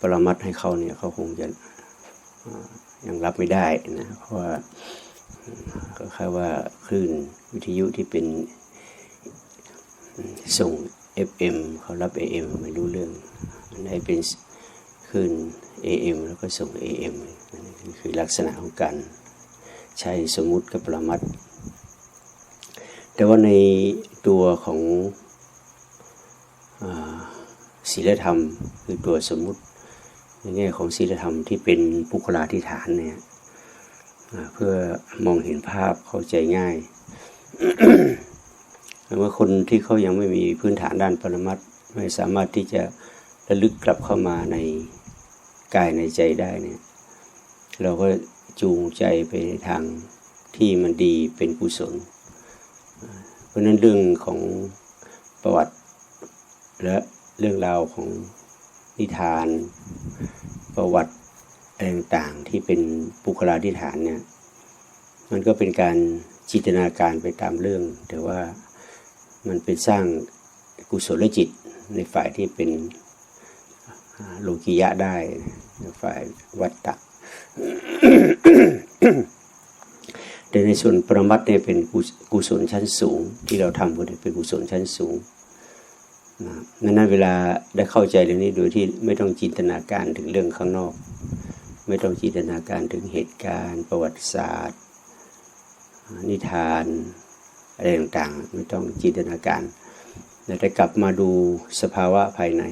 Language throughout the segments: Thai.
ปรมัตให้เขาเนี่ยเขาคงจะยังรับไม่ได้นะ เพราะว่าก็แค่ว่าคลื่นวิทยุที่เป็นส่ง FM เขารับ AM ไม่รู้เรื่องมันให้เป็นคลื่น AM แล้วก็ส่ง AM อันนี้คือลักษณะของการใช้สมมุติกับปรมัตแต่ว่าในตัวของศีลธรรม คือตัวสมมุติ ในแง่ของศีลธรรมที่เป็นปุคลาธิฐานเนี่ยเพื่อมองเห็นภาพเข้าใจง่ายแต่ว่าคนที่เขายังไม่มีพื้นฐานด้านปรมัตถ์ไม่สามารถที่จะระลึกกลับเข้ามาในกายในใจได้เนี่ยเราก็จูงใจไปทางที่มันดีเป็นกุศล เพราะฉะนั้นเรื่องของประวัติและเรื่องราวของ นิทาน ประวัติอะไรต่างๆที่เป็นปุคลาธิฐานเนี่ยมันก็เป็นการจินตนาการไปตามเรื่อง แต่ว่ามันเป็นสร้างกุศลจิตในฝ่ายที่เป็นโลกิยะได้ในฝ่ายวัตตะแต่ในส่วนประมัตถ์เนี่ยเป็นกุศลชั้นสูง ที่เราทำก็เป็นกุศลชั้นสูง นะนั้นเวลาได้เข้าใจเรื่องนี้โดยที่ไม่ต้องจินตนาการถึงเรื่องข้างนอก ไม่ต้องจินตนาการถึงเหตุการณ์ ประวัติศาสตร์ นิทานอะไรต่างๆ ไม่ต้องจินตนาการแต่กลับมาดูสภาวะภายใน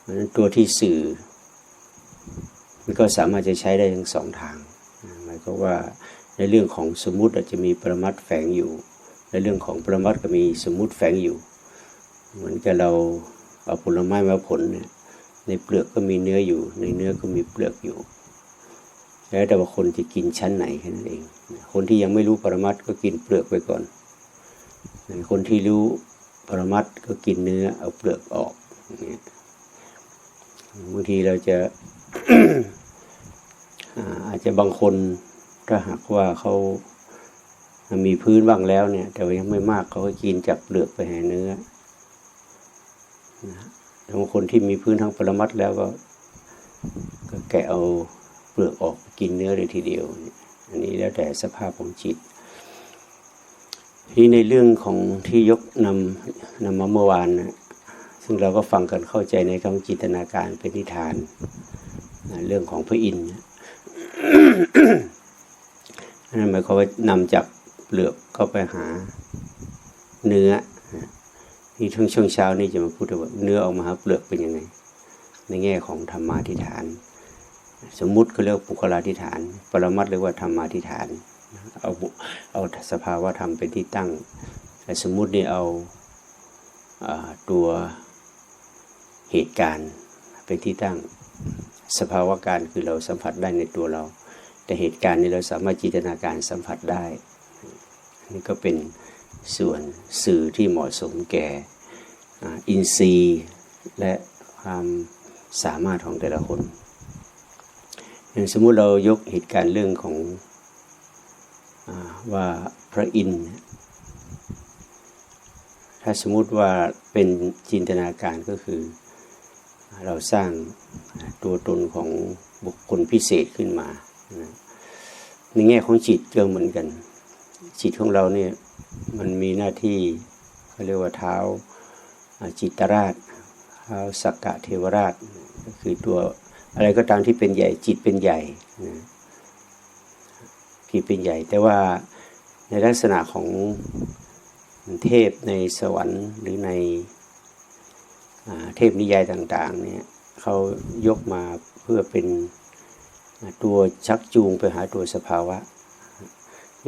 เพราะฉะนั้นตัวที่สื่อ มันก็สามารถจะใช้ได้ทั้งสองทางหมายความว่าในเรื่องของสมมุติอาจจะมีประมัตถ์แฝงอยู่ ในเรื่องของประมัตถ์ก็มีสมมุติแฝงอยู่ เหมือนกับเราเอาผลไม้มาผลเนี่ยในเปลือกก็มีเนื้ออยู่ ในเนื้อก็มีเปลือกอยู่ แล้วแต่ว่าคนจะกินชั้นไหนแค่นั้นเอง คนที่ยังไม่รู้ปรมัตก็กินเปลือกไปก่อน คนที่รู้ปรมัตก็กินเนื้อเอาเปลือกออกบางทีเราจะอาจจะบางคนถ้าหากว่าเขามีพื้นบ้างแล้วเนี่ย แต่ยังไม่มากเขาก็กินจากเปลือกไปหาเนื้อ บางคนที่มีพื้นทั้งปรมัตแล้วก็ก็แกะเอาเปลือกออกกินเนื้อเลยทีเดียว อันนี้แล้วแต่สภาพของจิต ที่ในเรื่องของที่ยกนำนำมาเมื่อวานนะซึ่งเราก็ฟังกันเข้าใจในคำจินตนาการเป็นนิทาน เรื่องของพระอินทร์นะอันนั้นหมายความว่านำจากเปลือกเข้าไปหาเนื้อ นะที่ทั้งช่วงเช้านี่จะมาพูดถึงว่าเนื้อออกมาเปลือกเป็นยังไง ในแง่ของธรรมาธิฐาน สมมุติก็เรียกปุคลาธิฐาน ปรมัตเรียกว่าธรรมาธิฐานเอาเอาสภาวะธรรมเป็นที่ตั้งแต่สมมุตินี่เอาอาตัวเหตุการณ์เป็นที่ตั้งสภาวะการคือเราสัมผัสได้ในตัวเรา แต่เหตุการณ์นี้เราสามารถจินตนาการสัมผัสได้นี่ก็เป็น ส่วนสื่อที่เหมาะสมแก่อินทรีย์และความสามารถของแต่ละคนอย่างสมมุติเรายกเหตุการณ์เรื่องของอว่าพระอินทร์ถ้าสมมุติว่าเป็นจินตนาการก็คือ เราสร้างตัวตนของบุคคลพิเศษขึ้นมา ในแง่ของจิตก็เหมือนกัน จิตของเราเนี่ย มันมีหน้าที่เขาเรียกว่าเท้าจิตราชเท้าสักกะเทวราชก็คือตัวอะไรก็ตามที่เป็นใหญ่จิตเป็นใหญ่นะที่เป็นใหญ่ แต่ว่าในลักษณะของเทพในสวรรค์หรือในอเทพนิยายต่างๆเนี่ยเขายกมาเพื่อเป็นตัวชักจูงไปหาตัวสภาวะ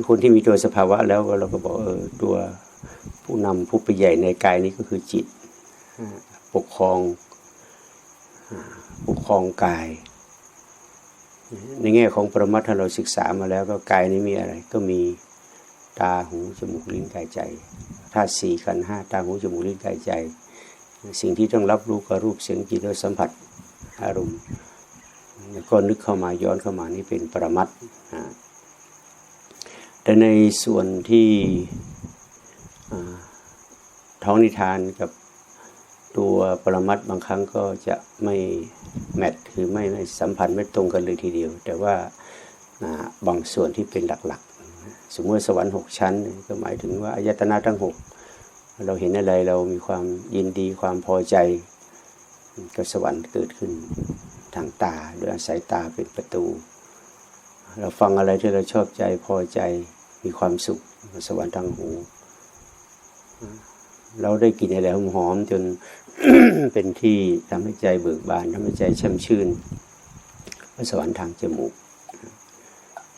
คนที่มีตัวสภาวะแล้วเราก็บอกเออตัวผู้นำผู้ไปใหญ่ในกายนี้ก็คือจิต ปกครองปกครองกาย ในแง่ของปรมัตถ์ถ้าเราศึกษามาแล้วก็กายนี้มีอะไร ก็มีตาหูจมูกลิ้นกายใจธาตุสี่ขันห้าตาหูจมูกลิ้นกายใจ สิ่งที่ต้องรับรู้ก็รูปเสียงกลิ่นรสสัมผัสอารมณ์ก็นึกเข้ามาย้อนเข้ามานี่เป็นปรมัตถ์อ่า แต่ในส่วนที่ท้องนิทานกับตัวปรมัตบางครั้งก็จะไม่แมทคือไม่ไม่สัมพันธ์ไม่ตรงกันเลยทีเดียว แต่ว่าบางส่วนที่เป็นหลักๆ สมมติสวรรค์หกชั้น ก็หมายถึงว่าอายตนะทั้งหกเราเห็นอะไรเรามีความยินดีความพอใจก็สวรรค์เกิดขึ้นทางตาโดยอาศัยตาเป็นประตู เราฟังอะไรที่เราชอบใจพอใจมีความสุขสวรรค์ทางหู เราได้กลินอะไรหอมจนเป็นที่ทำให้ใจเบิกบานทำให้ใจช่มชื่นสวรรค์ทางจมูก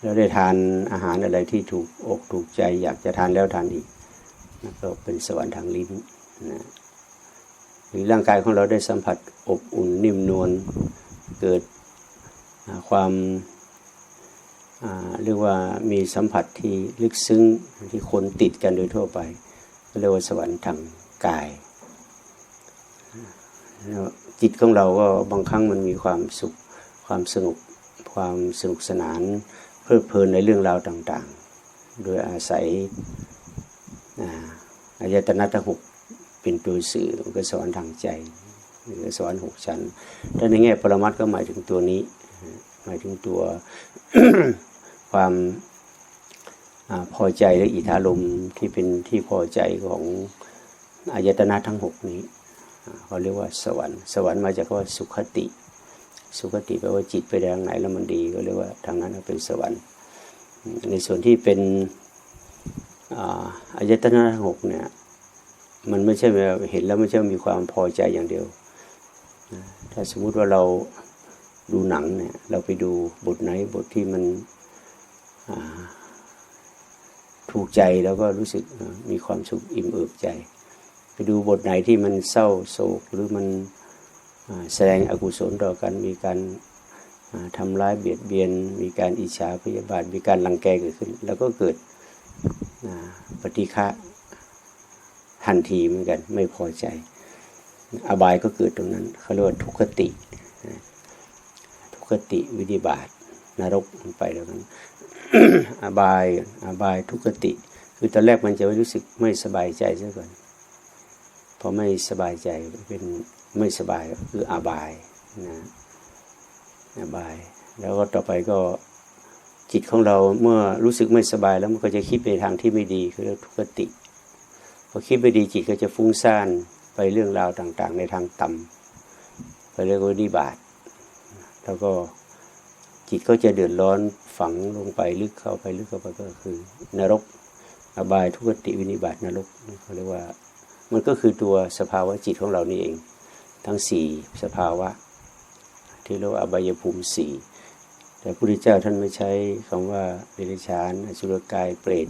เราได้ทานอาหารอะไรที่ถูกอกถูกใจ อยากจะทานแล้วทานอีกก็เป็นสวรรค์ทางลิ้นนะหรือร่างกายของเราได้สัมผัสอบอุ่นนิ่มนวลเกิดความ เรียกว่ามีสัมผัสที่ลึกซึ้งที่คนติดกันโดยทั่วไปเรียกว่าสวรรค์ทางกาย จิตของเราก็บางครั้งมันมีความสุขความสนุกความสนุกสนานเพลิดเพลินในเรื่องราวต่าง ๆ โดยอาศัยอายตนะทั้งหกเป็นตัวสื่อมันก็สวรรค์ทางใจหรือสวรรค์หกชั้นถ้าในแง่ปรมัตถ์ก็หมายถึงตัวนี้ หมายถึงตัวความอพอใจและอิทธารมที่เป็นที่พอใจของอายตนะทั้งหกนี้เขาเรียกว่าสวรรค์สวรรค์มาจากคำว่าสุขติ สุขติแปลว่าจิตไปทางไหนแล้วมันดีก็เรียกว่าทางนั้นเป็นสวรรค์ ในส่วนที่เป็นอายตนะทั้งหกเนี่ยมันไม่ใช่เห็นแล้วไม่ใช่มีความพอใจอย่างเดียว ถ้าสมมุติว่าเรา ดูหนังเนี่ย เราไปดูบทไหนบทที่มันถูกใจแล้วก็รู้สึกมีความสุขอิ่มเอิบใจ ไปดูบทไหนที่มันเศร้าโศกหรือมันแสดงอกุศลต่อกันมีการอ่าทำร้ายเบียดเบียน มีการอิจฉาพยาบาทมีการรังแกเกิดขึ้น แล้วก็เกิดปฏิฆะทันทีเหมือนกัน ไม่พอใจ อบายก็เกิดตรงนั้นเขาเรียกว่าทุกขติ นะทุกขติวิธิบาตนรกไปแล้วนั้นอบายอบายทุกขติ คือตอนแรกมันจะรู้สึกไม่สบายใจซะก่อนพอไม่สบายใจเป็นไม่สบายคืออบายนะอบาย แล้วก็ต่อไปก็จิตของเราเมื่อรู้สึกไม่สบายแล้วมันก็จะคิดไปทางที่ไม่ดีคือเรียกทุกขติพอคิดไม่ดีจิตก็จะฟุ้งซ่านไปเรื่องราวต่าง ๆ ในทางต่ำไปเรียกว่านิบาต แล้วก็จิตก็จะเดือดร้อนฝังลงไปลึกเข้าไปลึกเข้าไปก็คือ นรกอบายทุกขติวินิบาตนรกเขาเรียกว่า มันก็คือตัวสภาวะจิตของเรานี่เอง ทั้งสี่สภาวะ ที่เรียกว่าอบายภูมิสี่แต่พระพุทธเจ้าท่านไม่ใช้คำว่าเดรัจฉานอสุรกายเปรต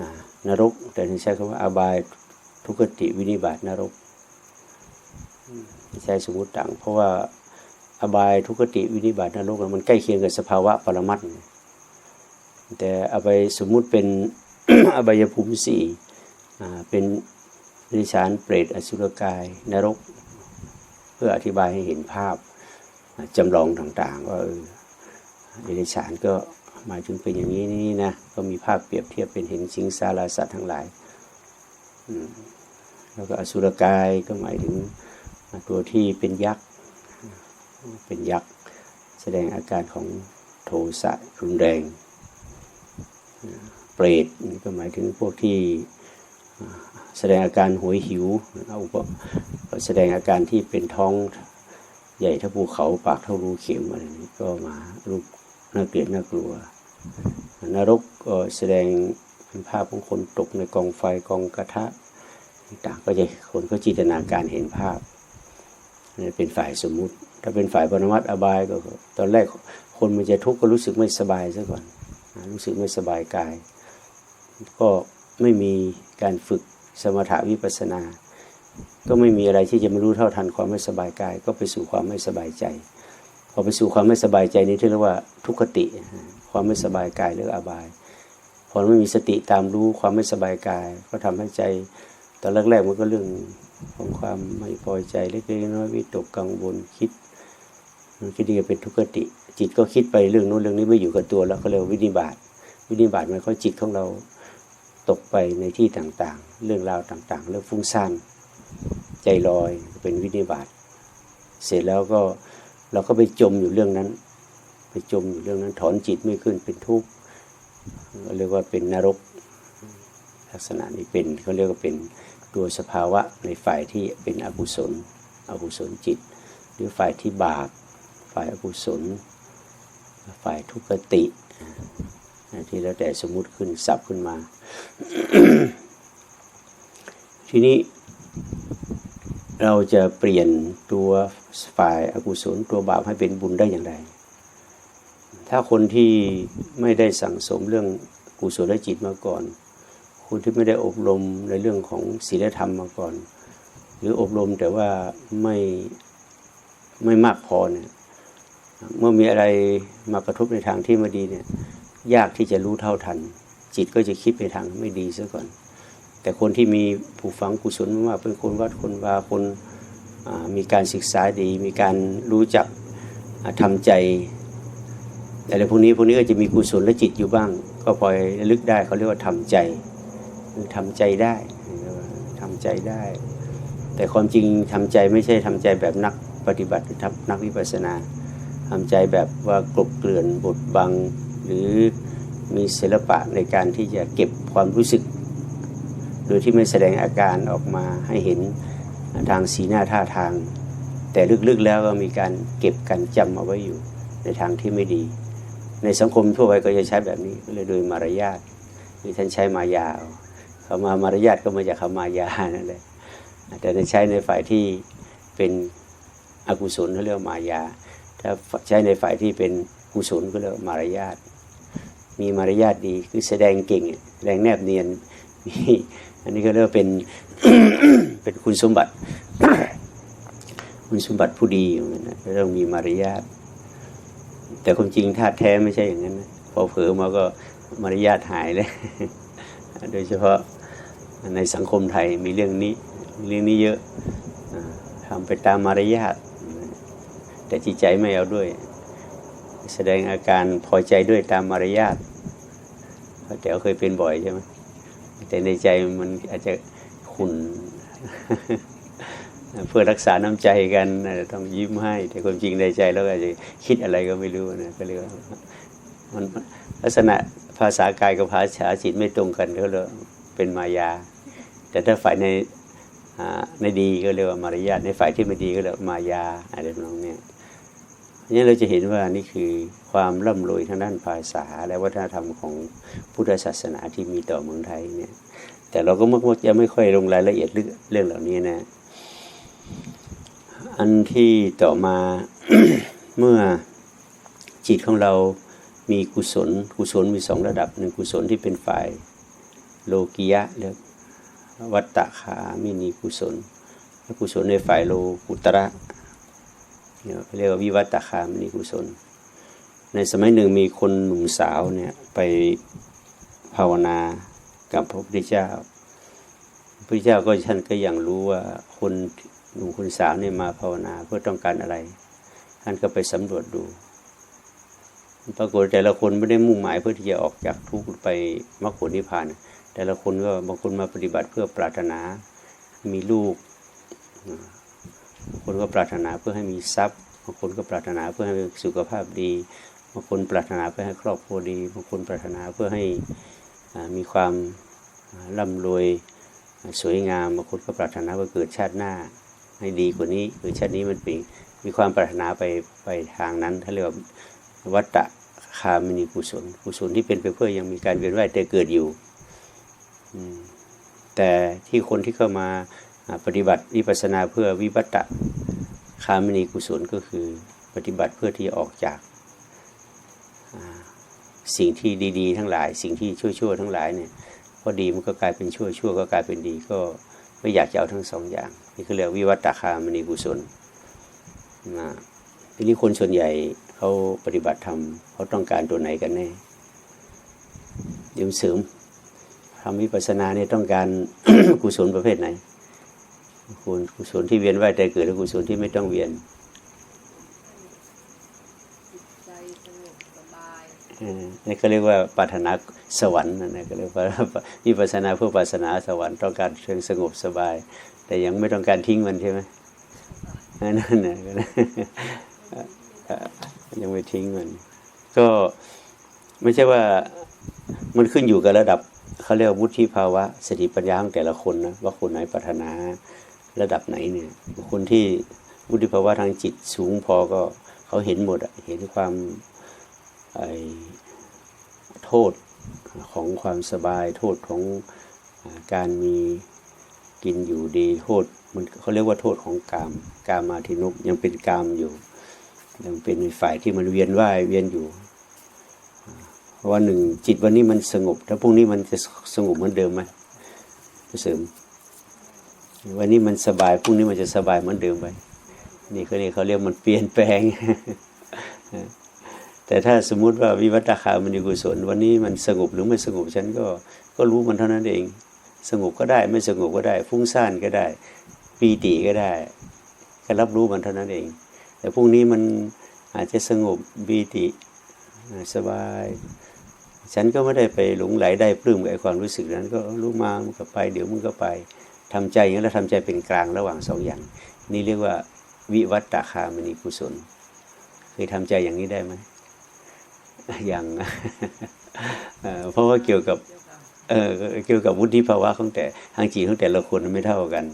นะนรก แต่ท่านใช้คำว่าอบายทุกขติวินิบาตนรกใช้สมมติต่างเพราะว่า อบายทุกขติวินิบาตนรกมันใกล้เคียงกับสภาวะปรมัตถ์แต่อบายสมมุติเป็นอบายภูมิสี่เป็นนิสานเปรตอสุรกายนรก เพื่ออธิบายให้เห็นภาพจำลองต่างๆ ว่าเออเดรัจฉานก็หมายถึงเป็นอย่างนี้นี่นะก็มีภาพเปรียบเทียบเป็นเห็นสิงสาราสัตว์ทั้งหลายแล้วก็อสุรกายก็หมายถึงตัวที่เป็นยักษ์ เป็นยักษ์ แสดงอาการของโทสะรุนแรง เปรตนี่ก็หมายถึงพวกที่แสดงอาการหวยหิวเอาแสดงอาการที่เป็นท้องใหญ่เท่าภูเขาปากเท่ารูเข็มอะไรนี้ก็มารูปน่าเกลียดน่ากลัวนรกก็แสดงเป็นภาพของคนตกในกองไฟกองกระทะต่างก็จะคนก็จินตนาการเห็นภาพนี่เป็นฝ่ายสมมุติ ถ้าเป็นฝ่ายปรมัตอบายก็ตอนแรกคนมันจะทุกข์ก็รู้สึกไม่สบายซะก่อนรู้สึกไม่สบายกาย ก็ไม่มีการฝึกสมถะวิปัสสนา ก็ไม่มีอะไรที่จะมารู้เท่าทันความไม่สบายกาย ก็ไปสู่ความไม่สบายใจพอไปสู่ความไม่สบายใจนี้ที่เรียกว่าทุกขติ ความไม่สบายกายหรืออบายพอไม่มีสติตามรู้ความไม่สบายกาย ก็ทำให้ใจตอนแรกๆมันก็เรื่องของความไม่พอใจเล็กๆน้อยๆวิตกกังวลคิด มันคิดดีเป็นทุกขติ จิตก็คิดไปเรื่องโน้นเรื่องนี้ไม่อยู่กับตัวแล้วก็เรียกว่าวินิบาตวินิบาตมันก็จิตของเราตกไปในที่ต่างๆ เรื่องราวต่างๆ เรื่องฟุ้งซ่านใจลอยเป็นวินิบาตเสร็จแล้วก็เราก็ไปจมอยู่เรื่องนั้น ไปจมอยู่เรื่องนั้นถอนจิตไม่ขึ้นเป็นทุกข์เรียกว่าเป็นนรกลักษณะนี้เป็นเขาเรียกว่าเป็นตัวสภาวะในฝ่ายที่เป็นอกุศลอกุศลจิต หรือฝ่ายที่บาป ฝ่ายอกุศล ฝ่ายทุกขติ ที่แล้วแต่สมมติขึ้นสับขึ้นมา ทีนี้เราจะเปลี่ยนตัวฝ่ายอากุศลตัวบาปให้เป็นบุญได้อย่างไร ถ้าคนที่ไม่ได้สั่งสมเรื่องกุศลจิตมาก่อน คนที่ไม่ได้อบรมในเรื่องของศีลธรรมมาก่อน หรืออบรมแต่ว่าไม่ไม่มากพอเนี่ย เมื่อมีอะไรมากระทบในทางที่ไม่ดีเนี่ย ยากที่จะรู้เท่าทัน จิตก็จะคิดไปทางไม่ดีซะก่อน แต่คนที่มีผูกฝังกุศลมากเป็นคนวัดคนวาคนามีการศึกษาดี มีการรู้จักอ่าทำใจอะไรพวกนี้พวกนี้ก็จะมีกุศลและจิตอยู่บ้าง ก็พอระลึกได้เขาเรียกว่าทำใจคือทำใจได้ทำใจได้ แต่ความจริงทำใจไม่ใช่ทำใจแบบนักปฏิบัติหรือนักวิปัสสนา ทำใจแบบว่ากลบเกลื่อนบดบัง หรือมีศิลปะในการที่จะเก็บความรู้สึก โดยที่ไม่แสดงอาการออกมาให้เห็นทางสีหน้าท่าทาง แต่ลึกๆแล้วก็มีการเก็บกันจำเอาไว้อยู่ในทางที่ไม่ดี ในสังคมทั่วไปก็จะใช้แบบนี้เลยโดยมารยาทคือท่านใช้มายาคำมามารยาทก็มาจากคำมายานั่นแหละแต่ในใช้ในฝ่ายที่เป็นอกุศลเขาเรียกมายา ถ้าใช้ในฝ่ายที่เป็นกุศลก็เรียกว่ามารยาทมีมารยาทดีคือแสดงเก่งแสดงแนบเนียนอันนี้ก็เรียกว่าเป็นเป็นคุณสมบัติ คุณสมบัติผู้ดีอย่างนั้นต้องมีมารยาทแต่ความจริงธาตุแท้ไม่ใช่อย่างนั้นนะพอเผลอมาก็มารยาทหายเลยโดยเฉพาะในสังคมไทยมีเรื่องนี้เรื่องนี้เยอะทำไปตามมารยาท แต่จิตใจไม่เอาด้วย แสดงอาการพอใจด้วยตามมารยาทแต่เคยเป็นบ่อยใช่ไหมแต่ในใจมันอาจจะขุนเพื่อรักษาน้ำใจกันต้องยิ้มให้ แต่ความจริงในใจแล้วอาจจะคิดอะไรก็ไม่รู้นะก็เลยว่ามันลักษณะภาษากายกับภาษาจิตไม่ตรงกันก็เลยเป็นมายา แต่ถ้าฝ่ายในในดีก็เรียกว่ามารยาทในฝ่ายที่ไม่ดีก็เรียกมายาอะไรแบบนี้ นนี่เราจะเห็นว่านี่คือความร่ำรวยทางด้านภาษาและวัฒนธรรมของพุทธศาสนาที่มีต่อเมืองไทยเนี่ย แต่เราก็มักจะไม่ค่อยลงรายละเอียดเรื่องเหล่านี้นะ อันที่ต่อมาเมื่อจิตของเรามีกุศล กุศลมีสองระดับหนึ่งกุศลที่เป็นฝ่ายโลกิยะเรียกวัตตะขามินีกุศลและกุศลในฝ่ายโลกุตระ เรียกว่าวิวัตคามนีกุศล ในสมัยหนึ่งมีคนหนุ่มสาวเนี่ยไปภาวนากับพระพุทธเจ้า พระพุทธเจ้าก็ท่านก็ยังรู้ว่าคนหนุ่มคนสาวเนี่ยมาภาวนาเพื่อต้องการอะไร ท่านก็ไปสำรวจดู ปรากฏแต่ละคนไม่ได้มุ่งหมายเพื่อที่จะออกจากทุกข์ไปมรรคผลนิพพาน แต่ละคนก็บางคนมาปฏิบัติเพื่อปรารถนา มีลูก คนก็ปรารถนาเพื่อให้มีทรัพย์บางคนก็ปรารถนาเพื่อให้สุขภาพดีบางคนปรารถนาเพื่อให้ครอบครัวดีบางคนปรารถนาเพื่อให้มีความร่ำรวยสวยงามบางคนก็ปรารถนาว่าเกิดชาติหน้าให้ดีกว่านี้คือชาตินี้มันเป็นมีความปรารถนาไปไปทางนั้นเขาเรียกว่าวัตตะคามินีกุศลกุศลที่เป็นไปเพื่อยังมีการเวียนว่ายแต่เกิดอยู่แต่ที่คนที่เข้ามา ปฏิบัติวิปัสนาเพื่อวิวัตตะคามินีกุศลก็คือปฏิบัติเพื่อที่ออกจากสิ่งที่ดีๆ ทั้งหลาย สิ่งที่ชั่วๆทั้งหลายเนี่ยพอดีมันก็กลายเป็นชั่วชั่วก็กลายเป็นดีก็ไม่อยากจะเอาทั้งสองอย่าง นี่คือเรียกวิวัตตาคามณีกุศลนะทีนี้คนส่วนใหญ่เขาปฏิบัติธรรมเขาต้องการตัวไหนกันแน่ยมเสริมทำวิปัสสนาเนี่ยต้องการกุศลประเภทไหน คุณกุศลที่เวียนว่ายแต่เกิดหรือกุศลที่ไม่ต้องเวียนใจสงบสบายเออนี่ก็เรียกว่าปรารถนาสวรรค์นั่นนะก็เรียกว่าวิปัสสนาเพื่อปรารถนาสวรรค์ต้องการเชิงสงบสบาย แต่ยังไม่ต้องการทิ้งมันใช่ไหมนั่นน่ะก็นะเอ่อยังไม่ทิ้งมัน ก็ไม่ใช่ว่ามันขึ้นอยู่กับระดับเขาเรียกว่าวุฒิภาวะสติปัญญาของแต่ละคนนะว่าคนไหนปรารถนา ระดับไหนเนี่ยคนที่วุฒิภาวะทางจิตสูงพอก็เขาเห็นหมดเห็นความไอ้โทษของความสบายโทษของอการมีกินอยู่ดีโทษมันเขาเรียกว่าโทษของกามกามาทินุกยังเป็นกามอยู่ ยังเป็นฝ่ายที่มันเวียนว่ายเวียนอยู่เพราะว่าหนึ่งจิตวันนี้มันสงบแล้วพรุ่งนี้มันจะสงบเหมือนเดิมไหมเสริม วันนี้มันสบายพรุ่งนี้มันจะสบายเหมือนเดิมไปนี่เขาเรียกเขาเรียกมันเปลี่ยนแปลง แต่ถ้าสมมุติว่าวิวัตคามณีกุศลวันนี้มันสงบหรือไม่สงบฉันก็ก็รู้มันเท่านั้นเอง สงบก็ได้ไม่สงบก็ได้ ฟุ้งซ่านก็ได้ปีติก็ได้ก็รับรู้มันเท่านั้นเอง แต่พรุ่งนี้มันอาจจะสงบปีติสบาย ฉันก็ไม่ได้ไปหลงไหลได้ปลื้มกับความรู้สึกนั้น ก็รู้มามันก็ไป เดี๋ยวมันก็ไป ทำใจอย่างนั้นแล้วทำใจเป็นกลางระหว่างสองอย่าง นี่เรียกว่าวิวัตตคามณีกุศลเคยทำใจอย่างนี้ได้ไหมอยังเอ่อเพราะว่าเกี่ยวกับเออเกี่ยวกับวุฒิภาวะของแต่ทางจิตของแต่ละคนไม่เท่ากัน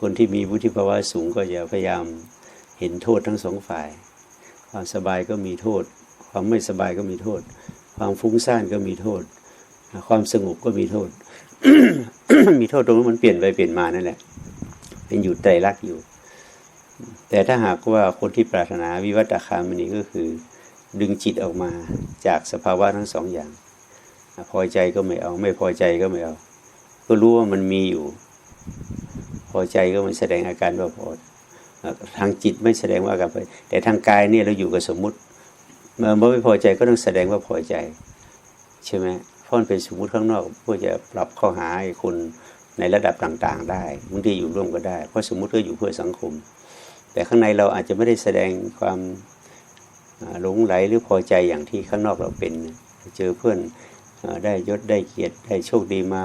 คนที่มีวุฒิภาวะสูงก็จะพยายามเห็นโทษทั้งสองฝ่าย ความสบายก็มีโทษ ความไม่สบายก็มีโทษ ความฟุ้งซ่านก็มีโทษ ความสงบก็มีโทษ มีโทษตรงนั้มันเปลี่ยนไปเปลี่ยนมานั่นแหละเป็นอยู่ไตรลักอยู่ แต่ถ้าหากว่าคนที่ปรารถนาวิวัตคามนีก็คือ ดึงจิตออกมาจากสภาวะทั้งสองอย่าง พอใจก็ไม่เอา ไม่พอใจก็ไม่เอา ก็รู้ว่ามันมีอยู่ พอใจก็มันแสดงอาการว่าพอทางจิตไม่แสดงว่าอาการพอแต่ทางกายเนี่ยเราอยู่กับสมมุติเมื่อไม่พอใจก็ต้องแสดงว่าพอใจ ใช่ไหม เพราะมันเป็นสมมติข้างนอกเพื่อจะปรับข้าหาไอ้คนในระดับต่างๆ ได้บางทีอยู่ร่วมก็ได้ เพราะสมมติก็อยู่เพื่อสังคม แต่ข้างในเราอาจจะไม่ได้แสดงความหลงไหลหรือพอใจอย่างที่ข้างนอกเราเป็น เจอเพื่อนอได้ยศได้เกียรติได้โชคดีมา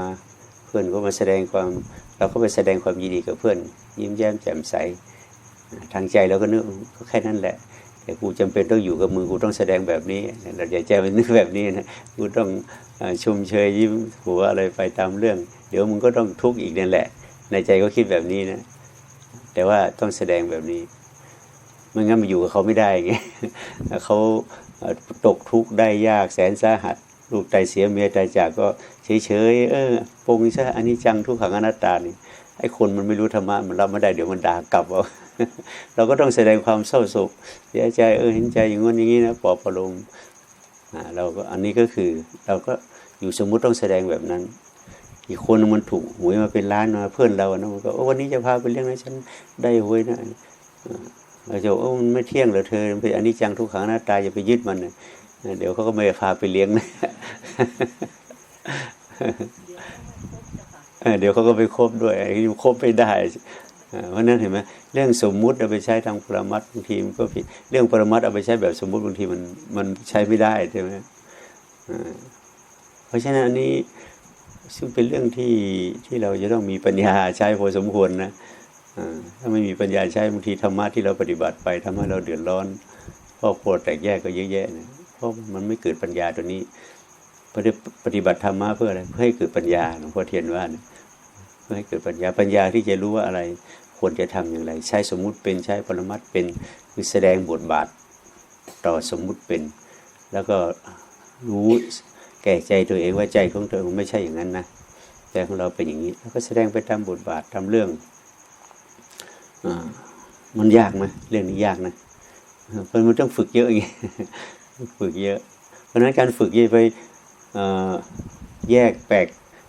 เพื่อนก็มาแสดงความเราก็ไปแสดงความยินดีกับเพื่อน ยิ้มแย้มแจ่มใส ทางใจเราก็นึกก็แค่นั้นแหละ แต่กูจำเป็นต้องอยู่กับมือกูต้องแสดงแบบนี้เราอย่าใจมันนึกแบบนี้นะกูต้องอ่าชมเชยยิ้มหัวอะไรไปตามเรื่อง เดี๋ยวมึงก็ต้องทุกข์อีกนั่นแหละ ในใจก็คิดแบบนี้นะ แต่ว่าต้องแสดงแบบนี้ไม่งั้นมาอยู่กับเขาไม่ได้ไงเขาตกทุกข์ได้ยากแสนสาหัสลูกตายเสียเมียตายจากก็เฉยๆเออปรงซะอันนี้จังทุกขังอนัตตานี่ไอ้คนมันไม่รู้ธรรมะมันรับไม่ได้เดี๋ยวมันด่ากลับเอา เราก็ต้องแสดงความเศร้าโศกเสียใจเออเห็นใจอย่างงี้นอย่างนี้นะปลอบประโลมอ่าเราก็อันนี้ก็คือเราก็อยู่สมมุติต้องแสดงแบบนั้น อีกคนนึงมันถูกหวยมาเป็นล้านมาเพื่อนเรานะมันก็โอ้วันนี้จะพาไปเลี้ยงนะฉันได้หวยนะอ่าเราจะบอกโอ้มันไม่เที่ยงเหรอเธอมันเป็นอนิจจังทุกขังอนัตตาอย่าไปยึดมันนะเดี๋ยวเขาก็ไม่พาไปเลี้ยงนะเดี๋ยวต้องมาพบเจ้าค่ะเออเดี๋ยวเขาก็ไปคบด้วยไอ้ที่คบไม่ได้อ่า เพราะนั้นเห็นไหมเรื่องสมมุติเอาไปใช้ทางปรมัตบางทีมันก็ผิดเรื่องปรมัตเอาไปใช้แบบสมมุติบางทีมันมันใช้ไม่ได้ใช่ไหมเพราะฉะนั้นอันนี้ซึ่งเป็นเรื่องที่ที่เราจะต้องมีปัญญาใช้พอสมควรนะอถ้าไม่มีปัญญาใช้บางทีธรรมะที่เราปฏิบัติไปทำให้เราเดือดร้อนครอบครัวแตกแยกก็เยอะแยะนะเพราะมันไม่เกิดปัญญาตัวนี้ปฏิปฏิบัติธรรมะเพื่ออะไรเพื่อให้เกิดปัญญาหลวงพ่อเทียนว่านะเพื่อให้เกิดปัญญาปัญญาที่จะรู้ว่าอะไร ควรจะทำอย่างไร ใช้สมมุติเป็นใช้ปรมัตถ์เป็นคือแสดงบทบาทต่อสมมุติเป็น แล้วก็รู้แก่ใจตัวเองว่าใจของตัวเองไม่ใช่อย่างนั้นนะใจของเราเป็นอย่างนี้ แล้วก็แสดงไปตามบทบาทตามเรื่องอมันยากไหมเรื่องนี้ยากนะเพราะมันต้องฝึกเยอะอย่างนี้ฝึกเยอะ เพราะฉะนั้นการฝึกเยอะไปแยกแปลก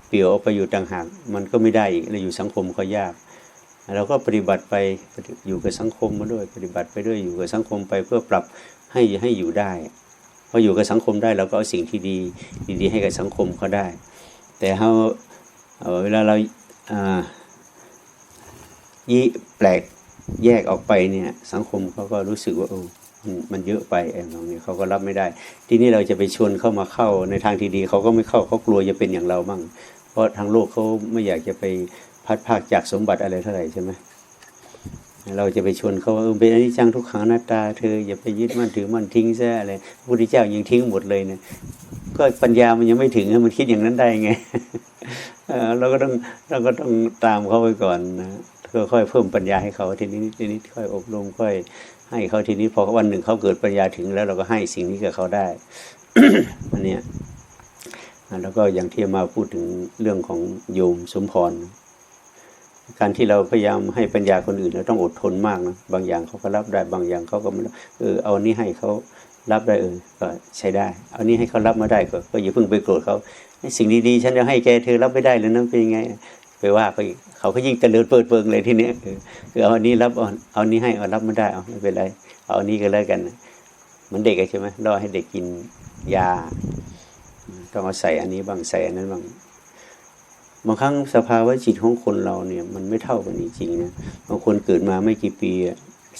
เปลี่ยวออกไปอยู่ต่างหากมันก็ไม่ได้อีกเราอยู่สังคมก็ยาก เราก็ปฏิบัติไปอยู่กับสังคมมาด้วย ปฏิบัติไปด้วยอยู่กับสังคมไปเพื่อปรับให้ให้อยู่ได้พออยู่กับสังคมได้เราก็เอาสิ่งที่ดีดีๆให้กับสังคมเขาได้ แต่เราเวลาเรายี่แปลกแยกออกไปเนี่ยสังคมเขาก็รู้สึกว่าโอ้มันเยอะไปไอ้ตรงนี้เขาก็รับไม่ได้ ทีนี้เราจะไปชวนเข้ามาเข้าในทางที่ดีเขาก็ไม่เข้าเขากลัวจะเป็นอย่างเราบ้างเพราะทางโลกเขาไม่อยากจะไป พัดภาคจากสมบัติอะไรเท่าไหร่ใช่ไหมเราจะไปชวนเขาว่าเออเป็นอนิจจังทุกขังอนัตตาเธออย่าไปยึดมั่นถือมั่นทิ้งซะอะไรพระพุทธเจ้ายังทิ้งหมดเลยเนี่ยก็ปัญญามันยังไม่ถึงมันคิดอย่างนั้นได้ไงเราก็ต้องเราก็ต้องตามเขาไปก่อนนะค่อยๆเพิ่มปัญญาให้เขาทีนี้ทีนี้ค่อยอบรมค่อยให้เขาทีนี้พอวันหนึ่งเขาเกิดปัญญาถึงแล้วเราก็ให้สิ่งนี้กับเขาได้อันเนี้ยแล้วก็อย่างที่มาพูดถึงเรื่องของโยมสมพร การที่เราพยายามให้ปัญญาคนอื่นเราต้องอดทนมากนะบางอย่างเขาก็รับได้บางอย่างเขาก็ไม่เออเอาอันนี้ให้เขารับได้เออก็ใช้ได้ เอาอันนี้ให้เขารับมาได้ก็ก็อย่าเพิ่งไปโกรธเขาสิ่งดีๆฉันจะให้แกเธอรับไม่ได้แล้วนะเป็นยังไงไปว่าเขาอีกเขาก็ยิ่งเตลิดเปิดเปิงเลยทีเนี้ยคือเอาอันนี้รับเอาเอาอันนี้ให้เอารับไม่ได้เอาไม่เป็นไรเอาอันนี้ก็แล้วกันเหมือนเด็กใช่ไหมรอให้เด็กกินยาต้องเอาใส่อันนี้บ้างใส่อันนั้นบ้าง บางครั้งสภาวะจิตของคนเราเนี่ยมันไม่เท่ากันจริงๆนะบางคนเกิดมาไม่กี่ปี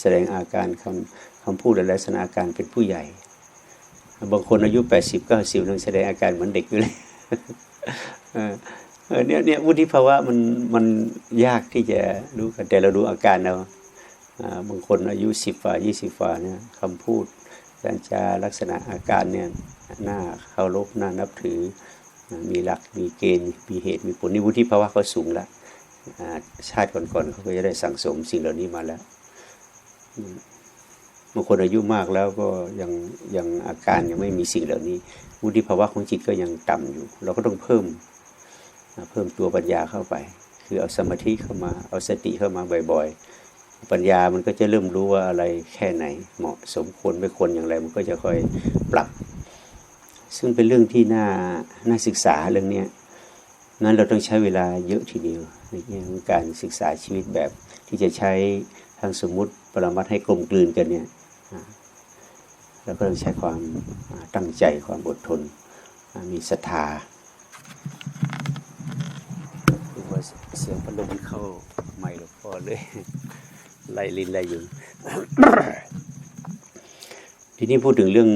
แสดงอาการคำคำพูดและลักษณะอาการเป็นผู้ใหญ่ บางคนอายุแปดสิบเก้าสิบยังแสดงอาการเหมือนเด็กอยู่เลยเออเออเนี่ยเนี่ยวุฒิภาวะมันมันยากที่จะรู้กันแต่เราดูอาการเราอ่าบางคนอายุสิบฝ่ายี่สิบฝ่าเนี่ยคำพูดการจาลักษณะอาการเนี่ยน่าเคารพน่านับถือ มีหลักมีเกณฑ์มีเหตุมีผลนี่วุฒิภาวะเขาสูงแล้วชาติก่อนๆเขาก็จะได้สั่งสมสิ่งเหล่านี้มาแล้วบางคนอายุมากแล้วก็ยังยังอาการยังไม่มีสิ่งเหล่านี้ วุฒิภาวะของจิตก็ยังต่ำอยู่ เราก็ต้องเพิ่มเพิ่มตัวปัญญาเข้าไป คือเอาสมาธิเข้ามาเอาสติเข้ามาบ่อยๆ ปัญญามันก็จะเริ่มรู้ว่าอะไรแค่ไหนเหมาะสมควรไม่ควรอย่างไร มันก็จะค่อยปรับ ซึ่งเป็นเรื่องที่น่าน่าศึกษาเรื่องนี้นั้นเราต้องใช้เวลาเยอะทีเดียวในแง่ของการศึกษาชีวิตแบบที่จะใช้ทางสมมุติปรมัตให้กลมกลืนกันเนี่ยเราก็ต้องใช้ความตั้งใจความอดทน มีศรัทธาดูว่าเสียงพัดลมเข้าไม่หลวงพ่อเลยไล่ลินไล่ยุงทีนี้พูดถึงเรื่อง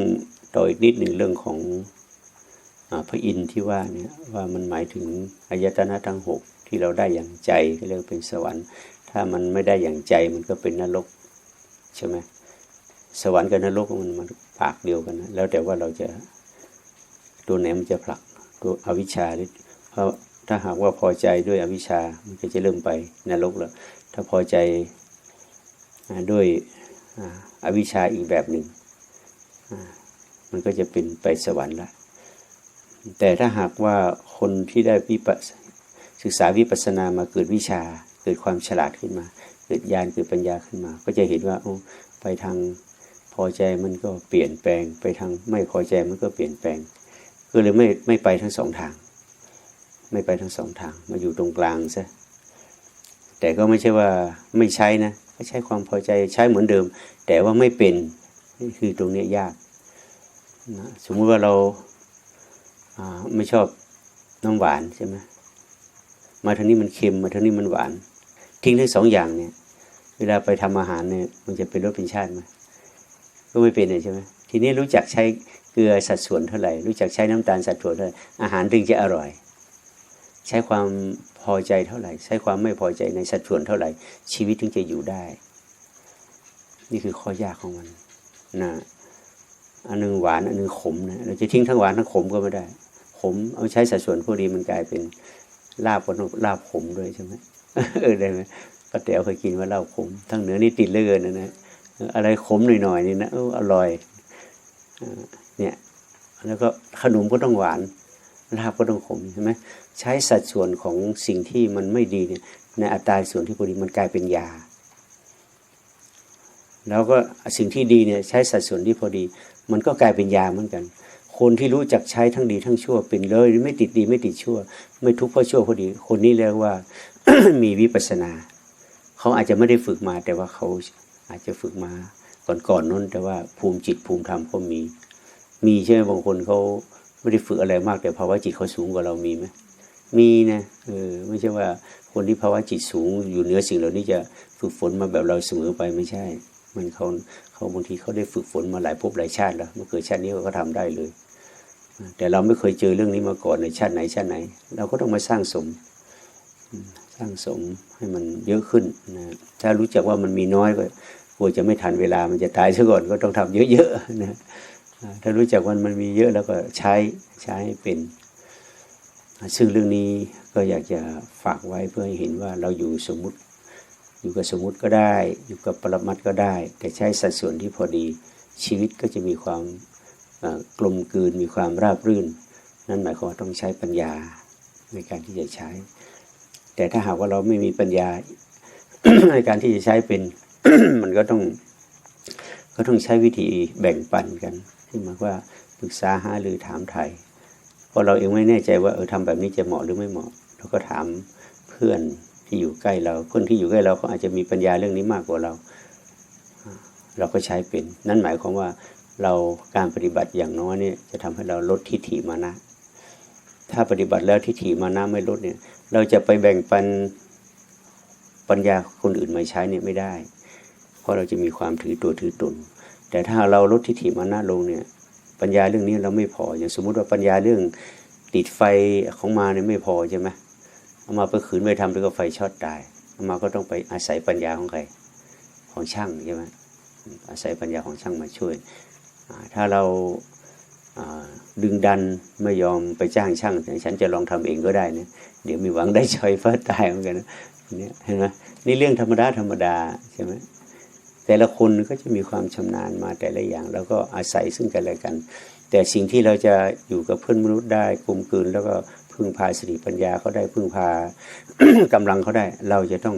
ต่ออีกนิดหนึ่งเรื่องของอพระอินทร์ที่ว่าเนี่ยว่ามันหมายถึงอายตนะทั้งหกที่เราได้อย่างใจก็เรียกเป็นสวรรค์ ถ้ามันไม่ได้อย่างใจมันก็เป็นนรกใช่ไหมสวรรค์กับนรกมันมันปากเดียวกันนะแล้วแต่ว่าเราจะตัวไหนมันจะผลักตัวอวิชชาหรือเพราะถ้าหากว่าพอใจด้วยอวิชชามันก็จะเริ่มไปนรกแล้ว ถ้าพอใจด้วยอวิชชาอีกแบบหนึ่ง มันก็จะเป็นไปสวรรค์ละแต่ถ้าหากว่าคนที่ได้วิปัสศึกษาวิปัสสนามาเกิดวิชา เกิดความฉลาดขึ้นมา เกิดญาณเกิดปัญญาขึ้นมา ก็จะเห็นว่าโอ้ไปทางพอใจมันก็เปลี่ยนแปลง ไปทางไม่พอใจมันก็เปลี่ยนแปลง ก็เลยไม่ไม่ไปทั้งสองทาง ไม่ไปทั้งสองทาง มาอยู่ตรงกลางซะแต่ก็ไม่ใช่ว่าไม่ใช้นะก็ใช้ความพอใจใช้เหมือนเดิม แต่ว่าไม่เป็นนี่คือตรงนี้ยาก นะสมมติว่าเราไม่ชอบน้ำหวานใช่ไหมมาทางนี้มันเค็มมาทางนี้มันหวาน ทิ้งทั้งสองอย่างเนี่ย เวลาไปทำอาหารเนี่ย มันจะเป็นรสเป็นชาติไหมก็ไม่เป็นเลยใช่ไหมทีนี้รู้จักใช้เกลือสัดส่วนเท่าไหร่ รู้จักใช้น้ำตาลสัดส่วนเท่าไหร่อาหารถึงจะอร่อย ใช้ความพอใจเท่าไหร่ ใช้ความไม่พอใจในสัดส่วนเท่าไหร่ ชีวิตถึงจะอยู่ได้ นี่คือข้อยากของมันนะ อันหนึงหวานอันหนึงขมนะเราจะทิ้งทั้งหวานทั้งขมก็ไม่ได้ ขมเอาใช้สัดส่วนพอดีมันกลายเป็นลาบก็ต้องลาบขมด้วยใช่ไหมเออได้ไหมป้าแต๋วเคยกินว่าลาบขมทั้งเหนือนี่ติดเลยเกินนะนะอะไรขมหน่อยๆนี่นะออร่อยเนี่ยแล้วก็ขนมก็ต้องหวานลาบก็ต้องขมใช่ไหมใช้สัดส่วนของสิ่งที่มันไม่ดีเนี่ยในอัตราส่วนที่พอดีมันกลายเป็นยา แล้วก็สิ่งที่ดีเนี่ยใช้สัดส่วนที่พอดี มันก็กลายเป็นยาเหมือนกัน คนที่รู้จักใช้ทั้งดีทั้งชั่วเป็นเลย ไม่ติดดีไม่ติดชั่ว ไม่ทุกข์เพราะชั่วเพราะดี คนนี้เรียกว่ามีวิปัสสนา เขาอาจจะไม่ได้ฝึกมา แต่ว่าเขาอาจจะฝึกมาก่อนๆนนั้น แต่ว่าภูมิจิตภูมิธรรมเขามี มีใช่ไหมบางคนเขาไม่ได้ฝึกอะไรมาก แต่ภาวะจิตเขาสูงกว่าเรามีไหมมีนะเออไม่ใช่ว่าคนที่ภาวะจิตสูงอยู่เหนือสิ่งเหล่านี้จะฝึกฝนมาแบบเราเสมอไปไม่ใช่ มันเขา เขาบางทีเขาได้ฝึกฝนมาหลายภพหลายชาติแล้วเมื่อเกิดชาตินี้เขาก็ทำได้เลย แต่เราไม่เคยเจอเรื่องนี้มาก่อนในชาติไหนชาติไหน เราก็ต้องมาสร้างสม สร้างสมให้มันเยอะขึ้นนะถ้ารู้จักว่ามันมีน้อยก็กลัวจะไม่ทันเวลามันจะตายซะก่อนก็ต้องทำเยอะๆนะถ้ารู้จักว่ามันมีเยอะแล้วก็ใช้ใช้ให้เป็น ซึ่งเรื่องนี้ก็อยากจะฝากไว้เพื่อให้เห็นว่าเราอยู่สมมุติ อยู่กับสมมติก็ได้ อยู่กับปรมัตก็ได้ แต่ใช้สัดส่วนที่พอดี ชีวิตก็จะมีความกลมกลืนมีความราบรื่น นั่นหมายความว่าต้องใช้ปัญญาในการที่จะใช้ แต่ถ้าหากว่าเราไม่มีปัญญาในการที่จะใช้เป็น มันก็ต้องก็ต้องใช้วิธีแบ่งปันกันที่หมายว่าปรึกษาหาหรือถามไทยเพราะเราเองไม่แน่ใจว่าเออทำแบบนี้จะเหมาะหรือไม่เหมาะ เราก็ถามเพื่อน ที่อยู่ใกล้เรา คนที่อยู่ใกล้เราเขาอาจจะมีปัญญาเรื่องนี้มากกว่าเรา เราก็ใช้เป็น นั่นหมายความว่าเราการปฏิบัติอย่างน้อยเนี่ยจะทำให้เราลดทิฏฐิมานะ ถ้าปฏิบัติแล้วทิฏฐิมานะไม่ลดเนี่ย เราจะไปแบ่งปันปัญญาคนอื่นมาใช้เนี่ยไม่ได้ เพราะเราจะมีความถือตัวถือตน แต่ถ้าเราลดทิฏฐิมานะลงเนี่ย ปัญญาเรื่องนี้เราไม่พอ อย่างสมมุติว่าปัญญาเรื่องติดไฟของมาเนี่ยไม่พอใช่ไหม อามาไปขืนไปทำแล้วก็ไฟช็อตตายเอามาก็ต้องไปอาศัยปัญญาของใครของช่างใช่ไหมอาศัยปัญญาของช่างมาช่วย ถ้าเราดึงดันไม่ยอมไปจ้างช่างฉันจะลองทำเองก็ได้นะเดี๋ยวมีหวังได้ใช้ฟ้าตายเหมือนกันนะเนี่ยเห็นไหมนี่เรื่องธรรมดาธรรมดาใช่ไหมแต่ละคนก็จะมีความชำนาญมาแต่ละอย่าง แล้วก็อาศัยซึ่งกันและกัน แต่สิ่งที่เราจะอยู่กับเพื่อนมนุษย์ได้กลมกลืนแล้วก็ พึ่งพาสติปัญญาเขาได้พึ่งพากำลังเขาได้ เราจะต้อง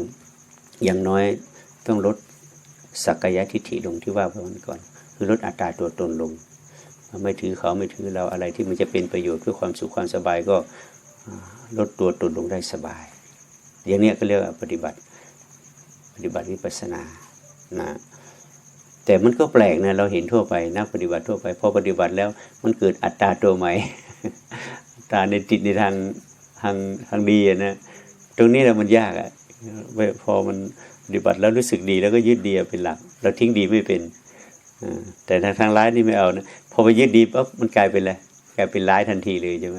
อย่างน้อยต้องลดสักกายทิฏฐิลงที่ว่าเมื่อนก่อน คือลดอัตราตัวตนลง ไม่ถือเขาไม่ถือเราอะไรที่มันจะเป็นประโยชน์เพื่อความสุขความสบายก็ลดตัวตนลงได้สบาย อย่างนี้ก็เรียกว่าปฏิบัติ ปฏิบัติวิปัสสนานะแต่มันก็แปลกนะเราเห็นทั่วไปนักปฏิบัติทั่วไปพอปฏิบัติแล้วมันเกิดอัตตราตัวใหม่ ตตราในจิตในทางทางทางดีนะตรงนี้แหละมันยากอะพอมันปฏิบัติแล้วรู้สึกดีแล้วก็ยึดดีเป็นหลัก เราทิ้งดีไม่เป็นแต่ทางทางร้ายนี่ไม่เอานะพอไปยึดดีปั๊บมันกลายเป็นอะไรกลายเป็นร้ายทันทีเลยใช่ไหม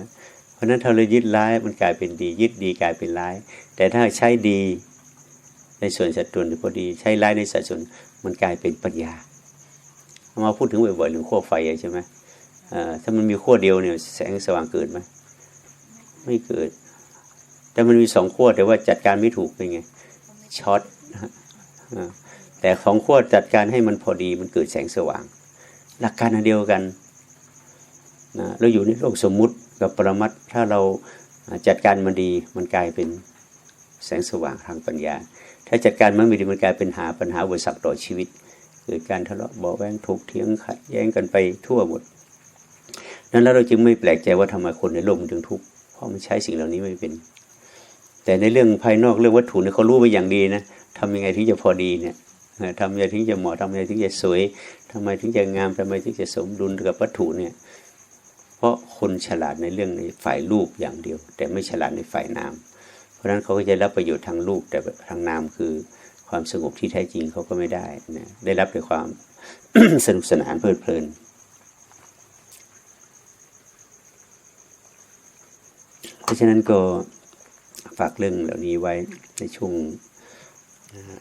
เพราะฉะนั้นถ้าเรายึดร้ายมันกลายเป็นดี ยึดดีกลายเป็นร้าย แต่ถ้าใช้ดีในส่วนสัดส่วนพอดี ใช้ร้ายในสัดส่วนมันกลายเป็นปัญญามาพูดถึงบ่อยๆเรื่องขั้วไฟใช่ไหมถ้ามันมีขั้วเดียวเนี่ยแสงสว่างเกิดไหม ไม่เกิด แต่มันมีสองขั้วแต่ว่าจัดการไม่ถูกเป็นไงช็อตแต่ของขั้วจัดการให้มันพอดีมันเกิดแสงสว่าง หลักการอันเดียวกันนะเราอยู่ในโลกสมมุติกับปรมัตถ้าเราจัดการมันดีมันกลายเป็นแสงสว่างทางปัญญา ถ้าจัดการมันไม่ดีมันกลายเป็นหาปัญหาอุปสรรคต่อชีวิต เกิดการทะเลาะเบาแวงถกเถียงขัดแย้งกันไปทั่วหมด นั้นแล้วเราจึงไม่แปลกใจว่าทำไมคนในโลกมันถึงทุกข์ เพราะมันใช้สิ่งเหล่านี้ไม่เป็น แต่ในเรื่องภายนอกเรื่องวัตถุเนี่ยเขารู้ไปอย่างดีนะทำยังไงถึงจะพอดีเนี่ยทำยังไงถึงจะเหมาะทำยังไงถึงจะสวยทำไมถึงจะงามทำไมถึงจะสมดุลกับวัตถุเนี่ย เพราะคนฉลาดในเรื่องในฝ่ายรูปอย่างเดียว แต่ไม่ฉลาดในฝ่ายนาม เพราะฉะนั้นเขาก็จะรับประโยชน์ทางรูปแต่ทางนามคือความสงบที่แท้จริงเขาก็ไม่ได้นะได้รับแต่ความสนุกสนานเพลิดเพลิน เพ ราะฉะนั้นก็ฝากเรื่องเหล่านี้ไว้ในช่วงนะฮะ